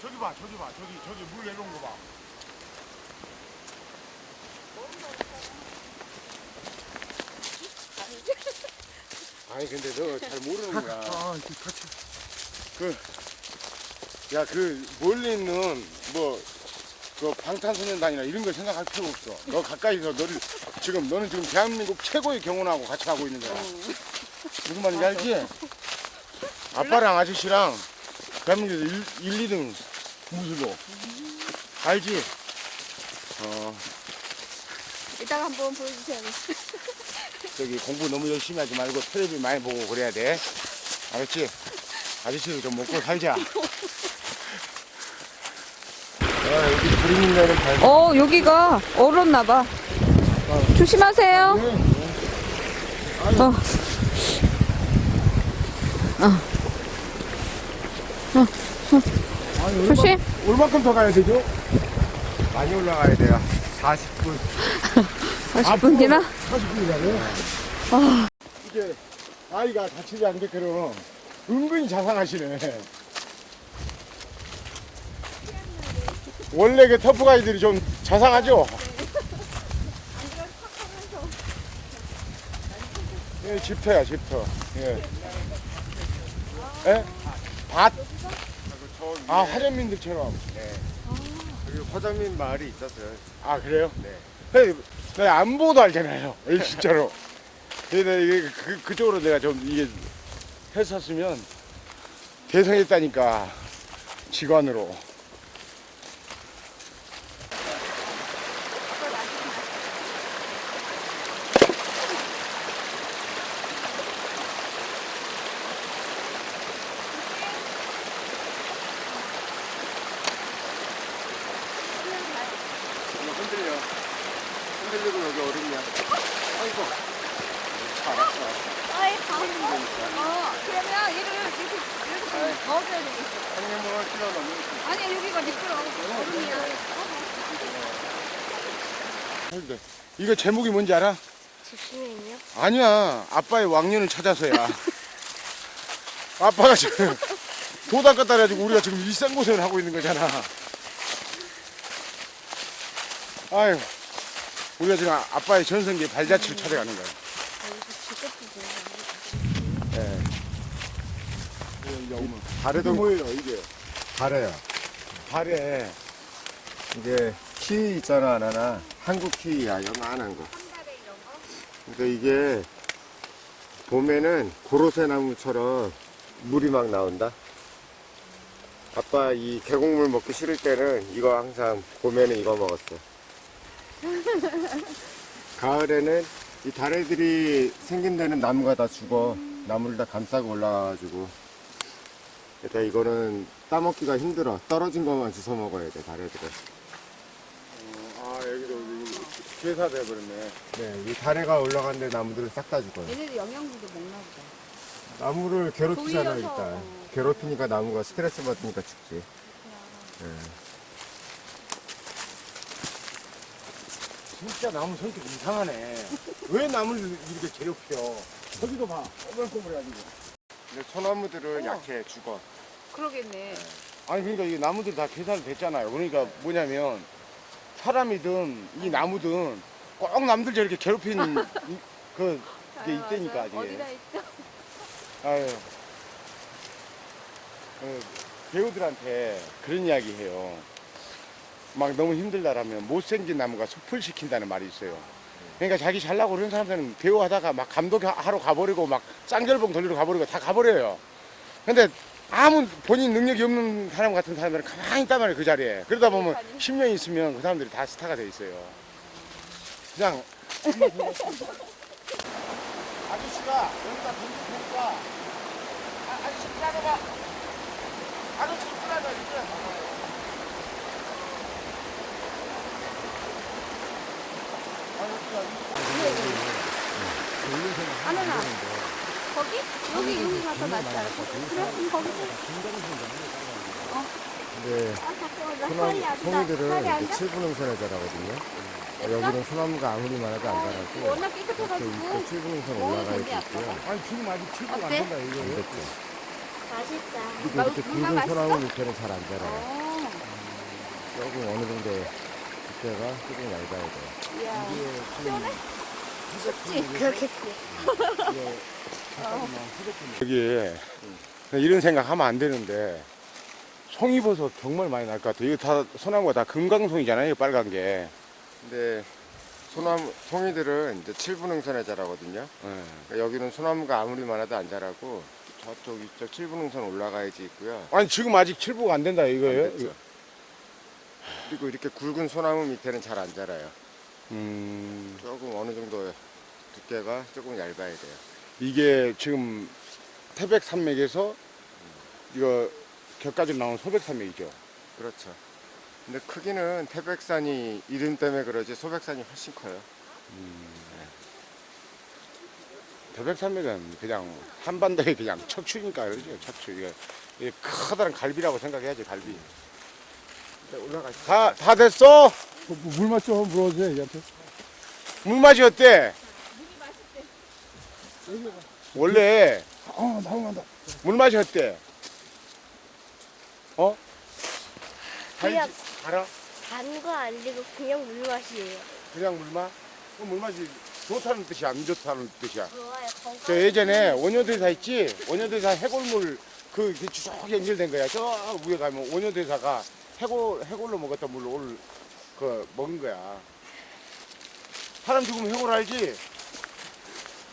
저기 봐, 저기 봐, 저기, 저기 물 내려온 거 봐. 아니 근데 너 잘 모르는 거야. 아, 이렇게 같이. 그, 야, 그, 멀리 있는, 뭐, 그 방탄소년단이나 이런 거 생각할 필요 없어. 너 가까이서 너를, 지금, 너는 지금 대한민국 최고의 경호하고 같이 가고 있는 거야. 무슨 말인지 알지? 아빠랑 아저씨랑 대한민국에서 1, 1 2등 무술로. 알지? 어, 이따가 한번 보여주세요. 저기 공부 너무 열심히 하지 말고 텔레비 많이 보고 그래야 돼. 알았지? 아저씨도 좀 먹고 살자. 아, 여기 그림 있는 발. 어, 여기가 얼었나 봐. 조심하세요. 어. 아니, 조심. 얼마큼 더 가야 되죠? 많이 올라가야 돼요. 40분. 40분이나? 40분이라고? 이게 아이가 다치지 않게끔 은근히 자상하시네. 원래 그 터프 가이들이 좀 자상하죠? 예, 집터야, 집터. 예. 예? 밭? 아, 화전민들처럼. 여기 화장민 마을이 있었어요. 아 그래요? 네. 내가 안 보고도 알잖아요. 이 진짜로. 근데 이게 그, 그쪽으로 내가 좀 이게 했었으면 대성했다니까 직관으로. 이거 흔들려. 흔들리고 여기 얼음이야. 아이고. 알았어. 아이, 어, 그러면 얘를 이렇게, 이렇게 좀 넣어줘야 되겠어. 한명을 뛰어넘는 아니, 여기가 미끄러워. 얼음 근데 이거 제목이 뭔지 알아? 집주인이요? 아니야. 아빠의 왕년을 찾아서야. 아빠가 지금 도당 갖다 가지고 우리가 지금 일상고생을 하고 있는 거잖아. 아유, 우리가 지금 아빠의 전성기의 발자취를 찾아가는 거야. 예. 발에도 뭐예요, 이게? 발에요. 발에 이게 키 있잖아, 하나. 한국 키야, 요만한 거. 그러니까 이게 봄에는 고로쇠 나무처럼 물이 막 나온다. 아빠 이 계곡물 먹기 싫을 때는 이거 항상 봄에는 이거 먹었어. 가을에는 이 다래들이 생긴 데는 나무가 다 죽어. 나무를 다 감싸고 올라와가지고. 그러니까 이거는 따먹기가 힘들어. 떨어진 것만 주워 먹어야 돼, 다래들은. 아 여기도 괴사 돼 버렸네. 네, 이 다래가 올라간 데 나무들을 싹 다 죽어요. 얘네도 영양분도 먹나 보다. 나무를 괴롭히잖아. 일단. 괴롭히니까 나무가 스트레스 받으니까 죽지. 네. 진짜 나무 성격 이상하네. 왜 나무를 이렇게 괴롭혀? 저기도 봐, 꼬물꼬물해가지고. 근데 소나무들은 어. 약해, 죽어. 그러겠네. 아니 그러니까 이 나무들 다 계산이 됐잖아요. 그러니까 뭐냐면 사람이든 이 나무든 꼭 남들 저렇게 괴롭히는 이- 그 이게 있다니까 이게. 있죠? 아유. 그 배우들한테 그런 이야기 해요. 막 너무 힘들다라면 못생긴 나무가 숲을 시킨다는 말이 있어요. 그러니까 자기 잘나고 그런 사람들은 배우하다가 막 감독하러 가버리고 막 쌍절봉 돌리러 가버리고 다 가버려요. 근데 아무 본인 능력이 없는 사람 같은 사람들은 가만히 있단 말이에요, 그 자리에. 그러다 보면 10년 있으면 그 사람들이 다 스타가 돼 있어요. 그냥. 아저씨가 여기다 던질 테니까 아, 아저씨 끌어봐. 아저씨 끌어봐, 이제. 하늘아. 거기? 여기, 여기 가서 낫지 않을까? 그래? 그럼 거기서. 근데 아, 잠깐만. 나 소나무, 허리 안 닿- 송이들은 허리 안 이제 닿- 7분 응선에 자라거든요. 됐어? 여기는 소나무가 아무리 많아도 안 자라고 워낙 이렇게 깨끗해가지고. 이렇게 7분 응선 너무 올라가 좋네, 있고요. 아니, 지금 아직 칠도 안 어때? 된다, 안 이거. 됐죠. 맛있다. 그리고 나 이렇게 물만 굵은 맛있어? 소나무 밑에는 잘 안 자라요. 어. 조금 어느 정도 두께가 조금 얇아야 돼요. 이야. 시원해? 춥지? 그렇겠지. 여기 이런 생각 하면 안 되는데 송이버섯 정말 많이 날 것 같아요. 이거 다 소나무가 다 금강송이잖아요. 빨간 게. 근데 소나무, 송이들은 이제 칠분응선에 자라거든요. 예. 그러니까 여기는 소나무가 아무리 많아도 안 자라고 저쪽 이쪽 칠분응선 올라가야지 있고요. 아니 지금 아직 칠보가 안 된다 이거예요? 안 됐죠. 그리고 이렇게 굵은 소나무 밑에는 잘 안 자라요. 음, 조금 어느 정도 두께가 조금 얇아야 돼요. 이게 지금 태백 산맥에서 이거 격가지로 나온 소백 산맥이죠. 그렇죠. 근데 크기는 태백산이 이름 때문에 그러지 소백산이 훨씬 커요. 태백 산맥은 그냥 한반도에 그냥 척추니까 그러죠. 척추. 이게, 이게 커다란 갈비라고 생각해야지 갈비. 올라가. 다, 다 됐어? 물맛좀 물어주세요, 얘한테. 물 맛이 어때? 원래 아, 나온다. 물 맛이 어때? 어? 그냥- 달지? 달아? 단거 아니고 그냥 물 맛이에요. 그냥 물맛? 그 물맛이 좋다는 뜻이야, 안 좋다는 뜻이야. 좋아요. 건강. 저 예전에 원효대사 있지? 원효대사 해골물 그 이렇게 쭉 연결된 거야. 저 위에 가면 원효대사가 해골 해골로 먹었던 물로 오늘 그 먹은 거야. 사람 죽으면 해골 알지?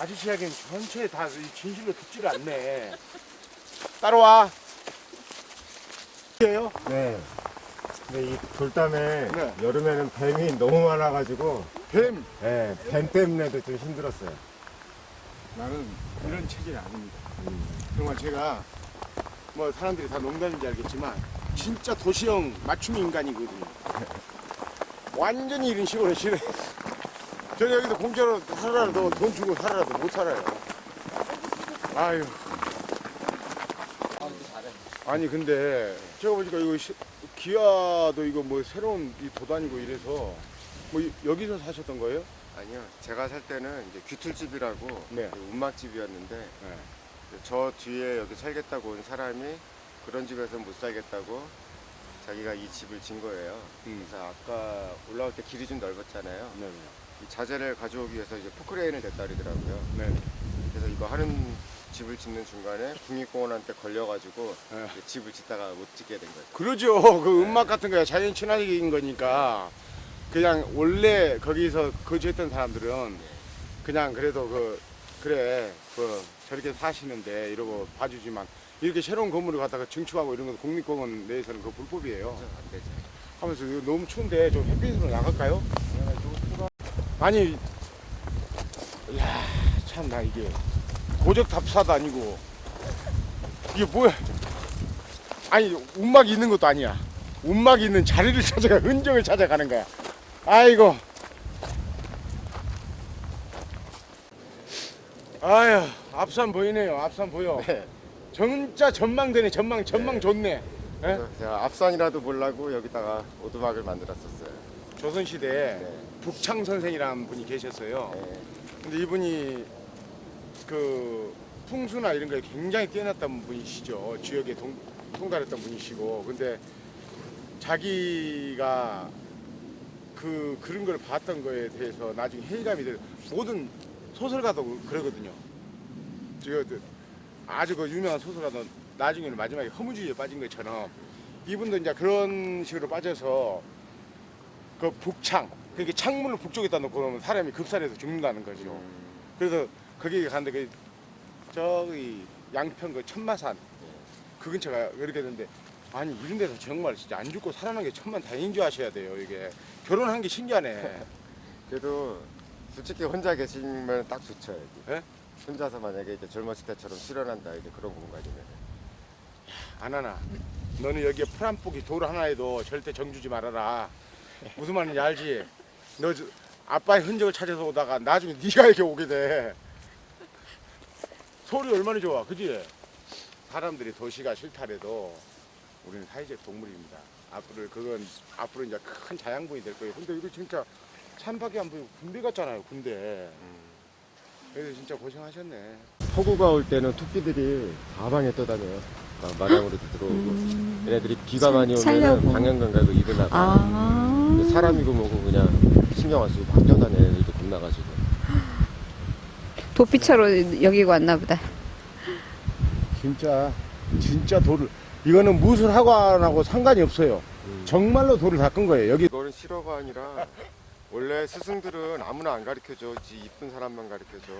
아저씨 이야기는 전체 다 진실로 듣지를 않네. 따라와. 예요? 네. 근데 이 돌담에 네. 여름에는 뱀이 너무 많아가지고 뱀. 네, 뱀 때문에도 좀 힘들었어요. 나는 이런 체질이 아닙니다. 정말 제가 뭐 사람들이 다 농담인지 알겠지만 진짜 도시형 맞춤 인간이거든요. 완전히 이런 식으로 싫어. 저는 여기서 공짜로 살아라도 돈 주고 살아라도 못 살아요. 아유. 아니 근데 제가 보니까 이거 시- 기아도 이거 뭐 새로운 이 도단이고 이래서 뭐 이- 여기서 사셨던 거예요? 아니요, 제가 살 때는 이제 귀틀집이라고 네. 그 운막집이었는데 네. 저 뒤에 여기 살겠다고 온 사람이 그런 집에서 못 살겠다고 자기가 이 집을 진 거예요. 음. 그래서 아까 올라올 때 길이 좀 넓었잖아요. 네. 이 자재를 가져오기 위해서 이제 포크레인을 댔다 그러더라고요. 네. 그래서 이거 하는 집을 짓는 중간에 국립공원한테 걸려가지고 네. 이제 집을 짓다가 못 짓게 된 거죠. 그러죠. 그 음악 같은 거야 자연 친화적인 거니까 그냥 원래 거기서 거주했던 사람들은 그냥 그래도 그 그래 그 저렇게 사시는데 이러고 봐주지만 이렇게 새로운 건물을 갖다가 증축하고 이런 건 국립공원 내에서는 그 불법이에요. 그래서 안 되죠. 하면서 이거 너무 추운데 좀 햇빛으로 나갈까요? 아니, 야, 참나 이게 고적 답사도 아니고 이게 뭐야? 아니 운막이 있는 것도 아니야. 운막이 있는 자리를 찾아가 흔적을 찾아가는 거야. 아이고. 아유, 앞산 보이네요. 앞산 보여. 네. 진짜 전망되네. 전망 전망 네. 좋네. 예? 그래서 제가 앞산이라도 보려고 여기다가 오두막을 만들었었어요. 조선 시대에 네. 북창 선생이라는 분이 계셨어요. 네. 근데 이분이 그 풍수나 이런 거에 굉장히 뛰어났던 분이시죠. 지역에 동, 통달했던 분이시고. 근데 자기가 그 그런 걸 봤던 거에 대해서 나중에 회의감이 돼 모든 소설가도 그러거든요. 저그 아주 그 유명한 소설가도 나중에는 마지막에 허무주의에 빠진 것처럼 이분도 이제 그런 식으로 빠져서 그 북창 그러니까 창문을 북쪽에다 놓고 그러면 사람이 급살해서 죽는다는 거죠. 음, 그래서 거기 갔는데 그 저기 양평 그 천마산 그 근처가 그렇게 됐는데 아니 이런 데서 정말 진짜 안 죽고 살아난 게 천만 다행인 줄 아셔야 돼요 이게 결혼한 게 신기하네 그래도 솔직히 혼자 계시면 딱 좋죠. 여기. 예? 혼자서 만약에 이제 젊었을 때처럼 실현한다 이제 그런 공간이면 안 하나 너는 여기에 프란포기 돌 하나에도 절대 정주지 말아라 무슨 말인지 알지? 너 저, 아빠의 흔적을 찾아서 오다가 나중에 네가 이렇게 오게 돼. 소리 얼마나 좋아 그지? 사람들이 도시가 싫다래도 우리는 사회적 동물입니다. 앞으로 그건 앞으로 이제 큰 자양분이 될 거예요. 근데 이거 진짜 찬밖에 안 보이고 군대 같잖아요 군대. 그래서 진짜 고생하셨네. 폭우가 올 때는 토끼들이 사방에 떠다녀요. 막 마당으로 들어오고 얘네들이 비가 많이 오면 살려고. 방향 감각을 잃으나 봐 아. 사람이고 뭐고 그냥 신경 안 쓰고 막 뛰어다녀 애들도 겁나가지고 도피처로 여기고 왔나 보다. 진짜 진짜 돌을 이거는 무술 학원하고 상관이 없어요. 정말로 돌을 닦은 거예요. 여기 이거는 실어가 아니라 원래 스승들은 아무나 안 가르쳐줘 지 이쁜 사람만 가르쳐줘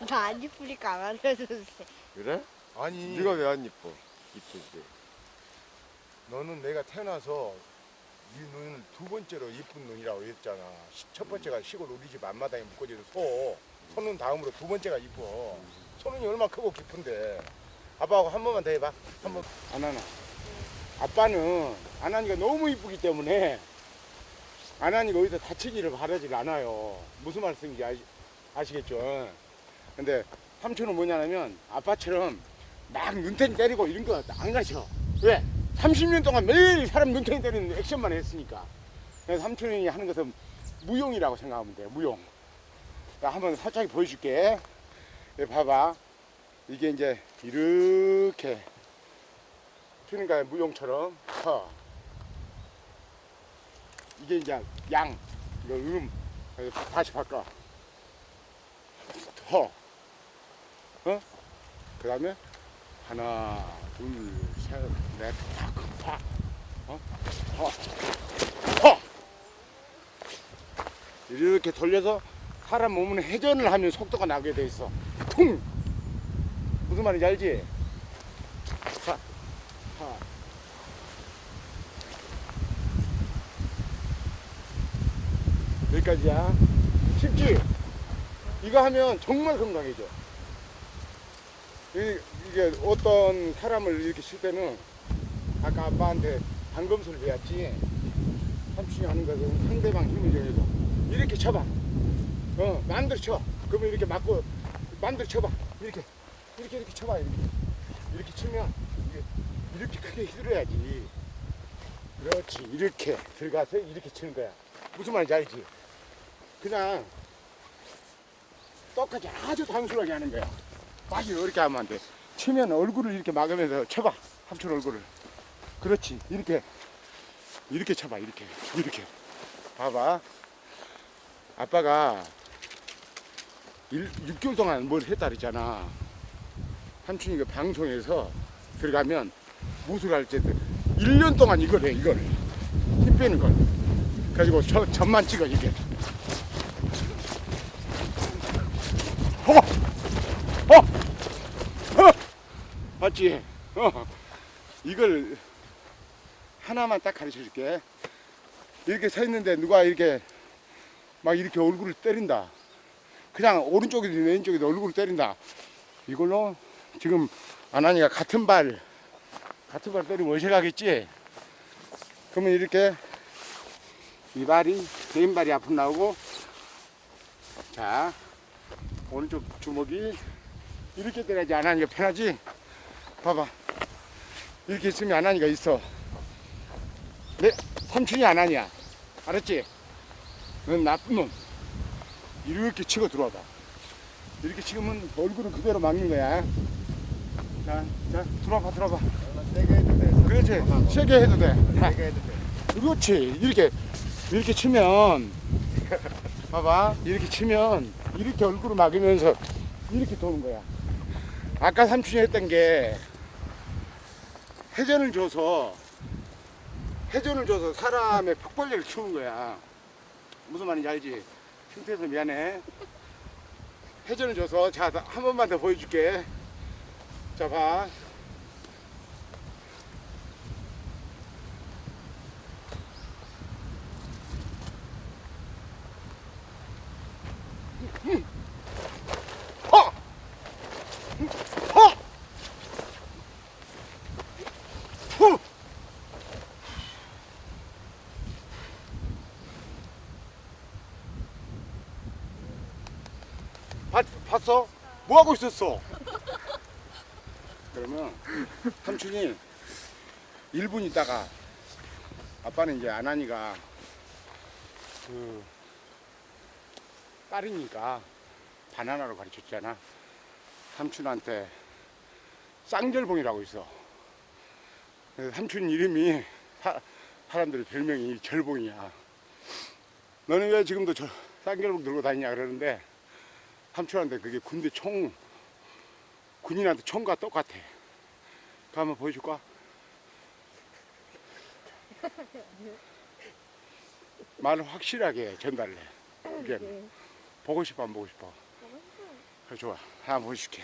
나안 이쁘니까 안 알려줬어요. 그래? 아니 네가 왜 안 이뻐 이쁘지 너는 내가 태어나서 네 눈을 두 번째로 이쁜 눈이라고 했잖아. 시- 첫 번째가 시골 우리 집 앞마당에 묶어지는 소. 소는 다음으로 두 번째가 이뻐. 소는 얼마나 크고 깊은데. 아빠하고 한 번만 더 해봐. 한 번. 안 하나. 아빠는 안 하니까 너무 이쁘기 때문에 안 하니까 어디서 다치기를 바라질 않아요. 무슨 말씀인지 아시, 아시겠죠? 근데 삼촌은 뭐냐면 아빠처럼 막 눈탱이 때리고 이런 거 안 가셔. 왜? 30년 동안 매일 사람 눈탱이 때리는 액션만 했으니까. 그래서 삼촌이 하는 것은 무용이라고 생각하면 돼, 무용. 나 한번 살짝 보여줄게. 여기 봐봐. 이게 이제 이렇게 치는 거야, 무용처럼. 서. 이게 이제 양, 이거 음. 다시 바꿔. 더. 어? 그 다음에 하나, 둘, 셋, 넷, 팍, 팍. 어? 허. 허. 이렇게 돌려서 사람 몸은 회전을 하면 속도가 나게 돼 있어. 퉁. 무슨 말인지 알지? 자, 하. 여기까지야. 쉽지? 이거 하면 정말 건강해져. 이- 이게 어떤 사람을 이렇게 칠 때는 아까 아빠한테 방검술 배웠지. 삼촌이 하는 것은 상대방 힘을 정해서 이렇게 쳐봐. 어 만들어 쳐 그러면 이렇게 맞고 만들어 쳐봐. 이렇게 이렇게 이렇게 쳐봐. 이렇게 이렇게 치면 이렇게 크게 휘둘러야지. 그렇지. 이렇게 들어가서 이렇게 치는 거야. 무슨 말인지 알지? 그냥 똑같이 아주 단순하게 하는 거야 막 이렇게 하면 안 돼. 치면 얼굴을 이렇게 막으면서 쳐봐. 삼촌 얼굴을. 그렇지. 이렇게. 이렇게 쳐봐. 이렇게. 이렇게. 봐봐. 아빠가 일, 6개월 동안 뭘 했다 그랬잖아. 삼촌이 그 방송에서 들어가면 무술할 때 1년 동안 이걸 해. 이걸. 힘 빼는 걸. 가지고 저, 점만 찍어. 이게. 어! 어! 어! 맞지? 어. 이걸 하나만 딱 가르쳐 줄게. 이렇게 서 있는데 누가 이렇게 막 이렇게 얼굴을 때린다. 그냥 오른쪽이든 왼쪽이든 얼굴을 때린다. 이걸로 지금 아나니가 같은 발, 같은 발 때리면 어색하겠지? 그러면 이렇게 이 발이, 왼발이 앞으로 나오고 자, 오른쪽 주먹이 이렇게 때려야지 안 하니까 편하지? 봐봐. 이렇게 있으면 안 하니까 있어. 내 삼촌이 안 하냐? 알았지? 넌 나쁜 놈. 이렇게 치고 들어와봐. 이렇게 치면 얼굴은 그대로 막는 거야. 자, 자, 들어와봐, 들어와봐. 세게 해도 돼 그렇지. 세게 해도 돼. 자, 세게 해도 돼 그렇지. 이렇게, 이렇게 치면, 봐봐. 이렇게 치면, 이렇게 얼굴을 막으면서, 이렇게 도는 거야. 아까 삼촌이 했던 게, 회전을 줘서, 회전을 줘서 사람의 폭발력을 키우는 거야. 무슨 말인지 알지? 흉태해서 미안해. 회전을 줘서, 자, 한 번만 더 보여줄게. 자, 봐. 봤, 봤어? 뭐 하고 있었어? 그러면 삼촌이 1분 있다가 아빠는 이제 안 하니까 그 딸이니까 바나나로 가르쳤잖아. 삼촌한테 쌍절봉이라고 있어. 삼촌 이름이 사, 사람들 별명이 절봉이야. 너는 왜 지금도 저 쌍절봉 들고 다니냐 그러는데 삼촌한테 그게 군대 총 군인한테 총과 똑같아. 그 한번 보여줄까? 말을 확실하게 전달을 해. 이게 보고 싶어 안 보고 싶어? 그래 좋아. 한번 보여줄게.